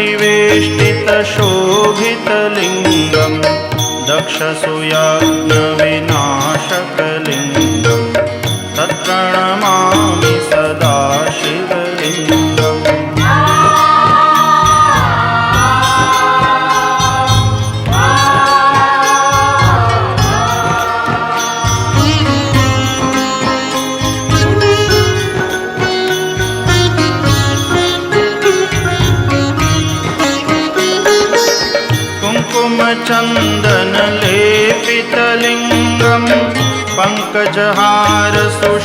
वेष्टितशोभितलिङ्गं दक्षसुया कजहार सुन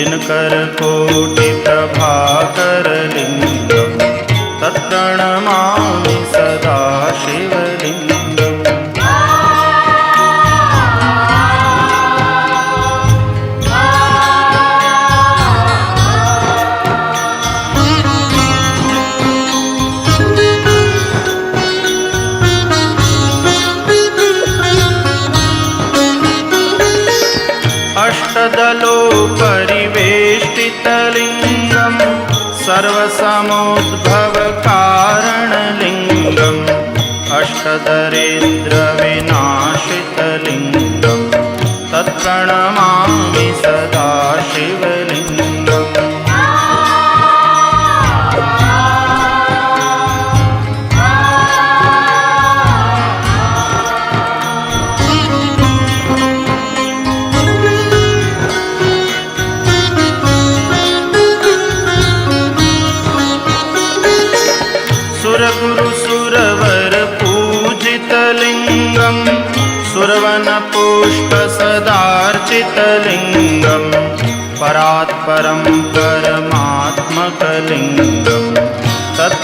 ਜਿਨ ਕਰ ਕੋਟ सर्वसमोद्भवकारणलिङ्गम् अष्टतरेन्द्र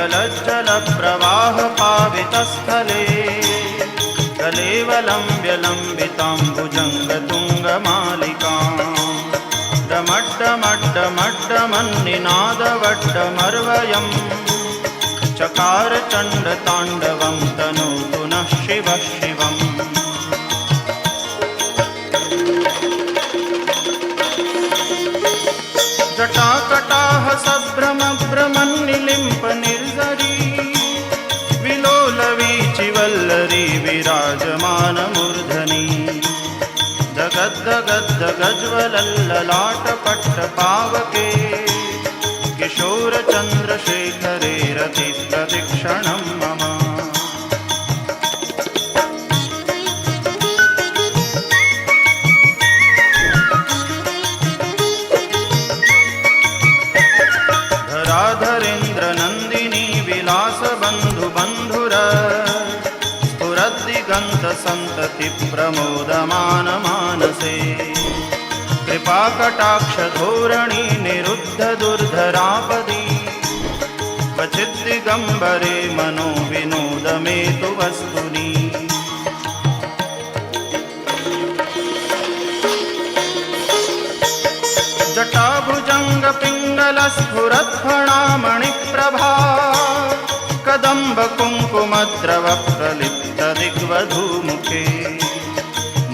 जलज्जलप्रवाहपावितस्थले कलेवलम्ब्यलम्बितां विलम्बिताम्बुजङ्गतुङ्गमालिका डमड्डमड्डमड्डमण्डिनादमड्डमर्वयं चकारचण्डताण्डवम् लाट पट्ट कटाक्षधोरणी निरुद्धदुर्धरापदी क्वचिद्दिगम्बरे मनो तो प्रभा कदंब कुंकुमद्रव प्रलिप्त जटाभुजङ्गपिङ्गलस्फुरत्फणामणिप्रभा मुखे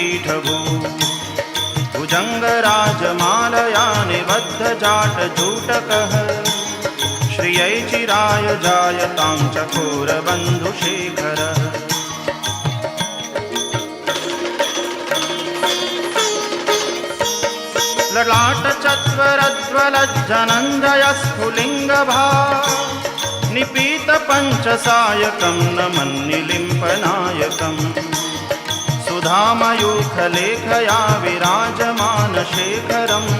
ीठो भुजङ्गराजमालया निबद्धजाटजूटकः श्रियै चिराय जायतां चकोरबन्धुशेखर ललाटचत्वरद्वलज्जनञ्जयस्फुलिङ्गभा निपीतपञ्चसायकं न मन्निलिम्पनायकम् सुधामयूखलेखया विराजमानशेखरम्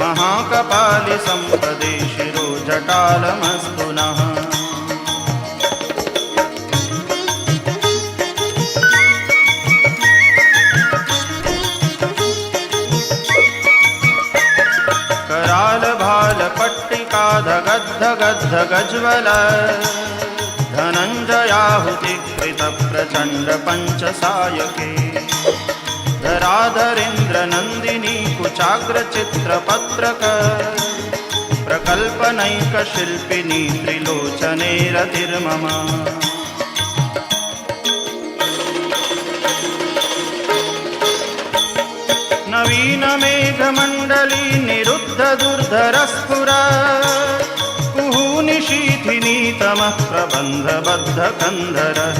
महाकपालिसम्प्रदेशिरो जटालमस्तु नः करालभालपट्टिका गज्वल धनञ्जयाहुति कृतप्रचण्ड पञ्चसायके दरादरेन्द्रनन्दिनी कुचाग्रचित्रपत्रक प्रकल्पनैकशिल्पिनी त्रिलोचने रतिर्मम नवीनमेघमण्डली निरुद्ध प्रबंध विनितमः प्रबन्धबद्धकन्धरः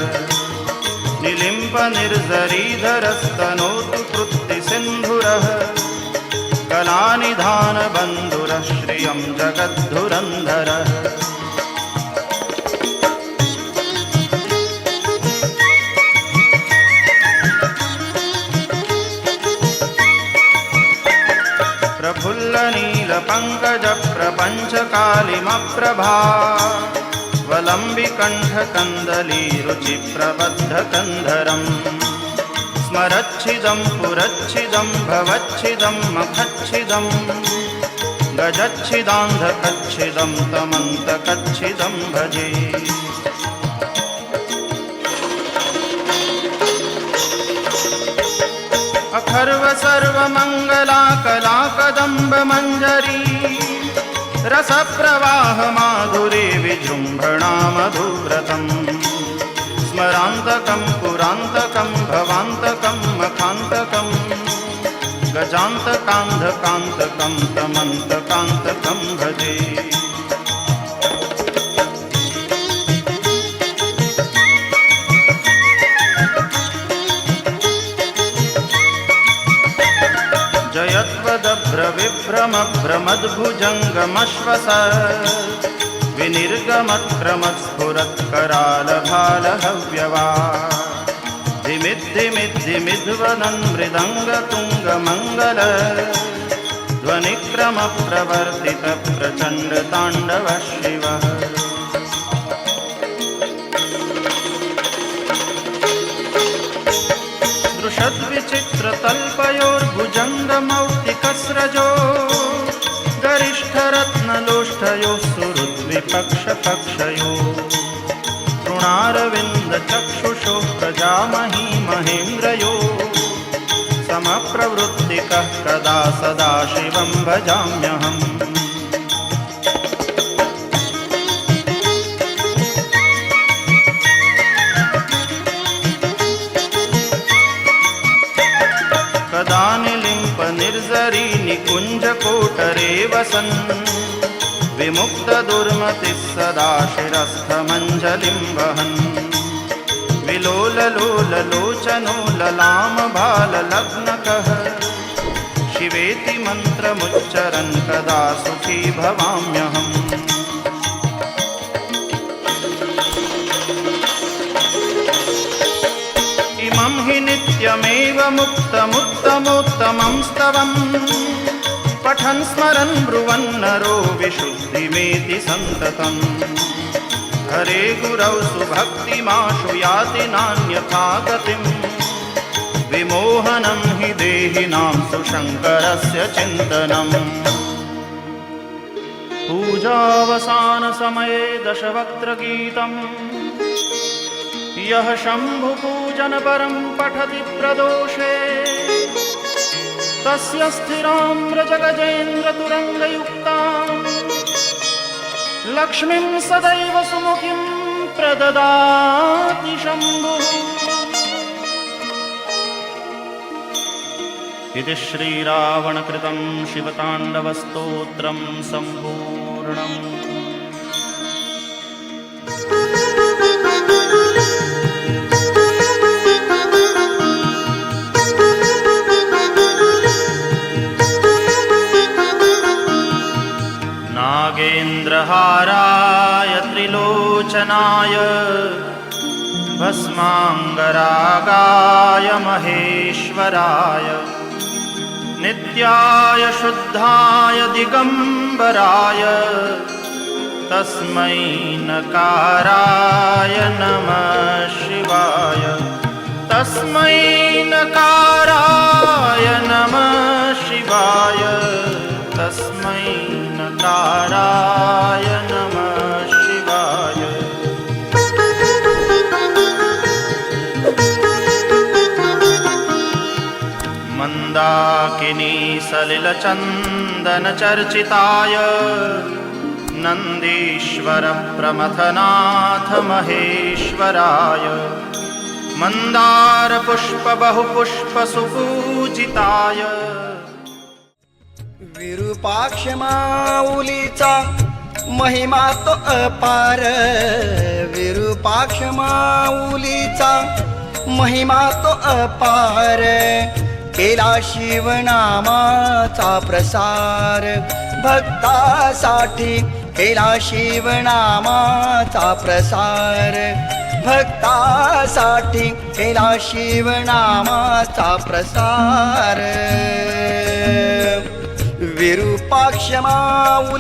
निलिम्बनिर्जरीधरस्तनोतु कृत्तिसिन्धुरः कलानिधानबन्धुरः श्रिय जगद्धुरंधर पंकज प्रपंच कालिम पङ्कजप्रपञ्चकालिमप्रभा वलम्बिकण्ठकन्दलीरुचिप्रबद्धकन्धरम् स्मरच्छिदं पुरच्छिदं भवच्छिदं मखच्छिदं गजच्छिदान्धकच्छिदं तमन्तकच्छिदं भजे अथर्व सर्वमङ्गला कदम्बमञ्जरी रसप्रवाहमाधुरे विजृम्भणा मधुव्रतम् स्मरान्तकं पुरान्तकं भवान्तकं मखान्तकं गजान्तकान्धकान्तकं तमन्तकान्तकं भजे भ्रमद्भुजङ्गमश्वस विनिर्गमक्रमस्फुरत्करालभालहव्यवा दिमिद्दिमिद्दिमिध्वनं मृदङ्गतुङ्गमङ्गल ध्वनिक्रमप्रवर्तितप्रचण्डताण्डवः शिवः दृषद्विचित्रतल्पयोर्भुजङ्गमौक्तिकस्रजो पृष्ठयोः सुहृद्विपक्षपक्षयो तृणारविन्दचक्षुषो प्रजामही महेन्द्रयो समप्रवृत्तिकः कदा सदा शिवं भजाम्यहम् कदा निलिम्पनिर्जरी निकुञ्जकोटरे वसन् दुर्मति सदा शिरस्थमञ्जलिं वहन् विलोललोललोचनो कह शिवेति मंत्रुच्चर कदा सुखी भवाम्यहम इमं हि नित्यमेव मुक्तमुत्तमोत्तमं स्तवम् पठन् स्मरन् ब्रुवन्नरो विशुद्धिमेति सन्ततम् हरे गुरौ सुभक्तिमाशु याति नान्यथा गतिम् विमोहनं हि देहिनां सुशङ्करस्य चिन्तनम् पूजावसानसमये दशवक्त्रगीतम् यः शम्भुपूजनपरं पठति प्रदोषे तस्य स्थिराम्रजगजेन्द्र तुरङ्गयुक्तां लक्ष्मीं सदैव सुमुखीं प्रददाति शम्भु इति श्रीरावणकृतं शिवताण्डवस्तोत्रं सम्पूर्णम् हाराय त्रिलोचनाय भस्माङ्गरागाय महेश्वराय नित्याय शुद्धाय दिगंबराय तस्मै नकाराय नमः शिवाय तस्मै नकाराय नमः शिवाय तस्मै नमः शिवाय मन्दाकिनी प्रमथनाथ महेश्वराय मन्दारपुष्पबहुपुष्पसुपूजिताय विरूपाक्ष माऊलीचा महिमा तो अपार विरूपाक्ष माऊलीचा महिमा तो अपार केला शिवनामाचा प्रसार भक्तासाठी केला शिवनामाचा प्रसार भक्तासाठी केला शिवनामाचा प्रसार महिमा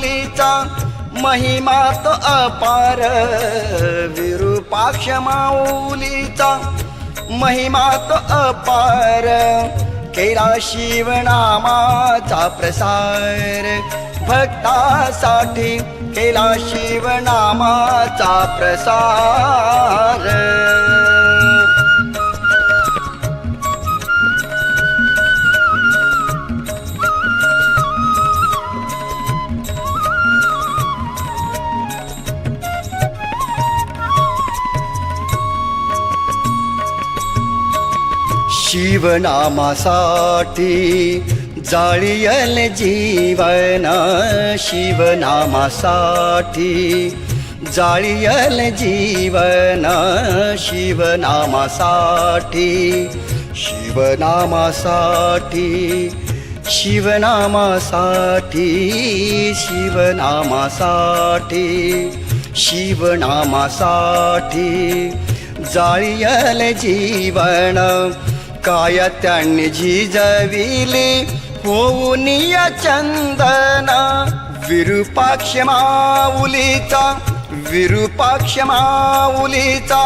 महिमात अपार विरूपाक्ष माऊलीचा महिमात अपार केला शिवनामाचा प्रसार भक्तासाठी केला शिवनामाचा प्रसार शिवनामासाठी जाळियल जीवन शिवनामासाठी जाळियल जीवन शिवनामासाठी शिवनामासाठी शिवनामासाठी शिवनामासाठी शिवनामासाठी जाळियल जीवन काय त्यांनी झिजविली होऊनिय चंदना विरूपाक्ष माऊलीचा विरूपाक्ष माऊलीचा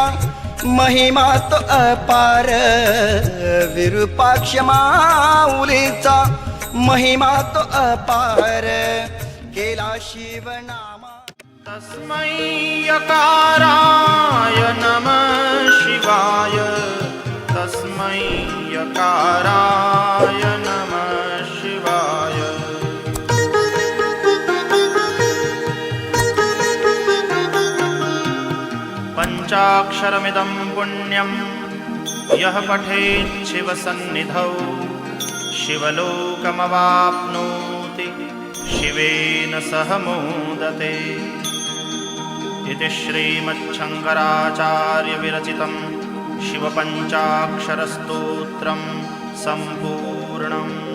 महिमा तो अपार विरूपाक्ष माऊलीचा महिमा तो अपार केला शिवनामा तस्मै यकाराय नमः शिवाय नमः शिवाय पञ्चाक्षरमिदं पुण्यं यः पठेत् शिवसन्निधौ शिवलोकमवाप्नोति शिवेन सह मोदते इति श्रीमच्छङ्कराचार्यविरचितम् शिवपञ्चाक्षरस्तोत्रं सम्पूर्णम्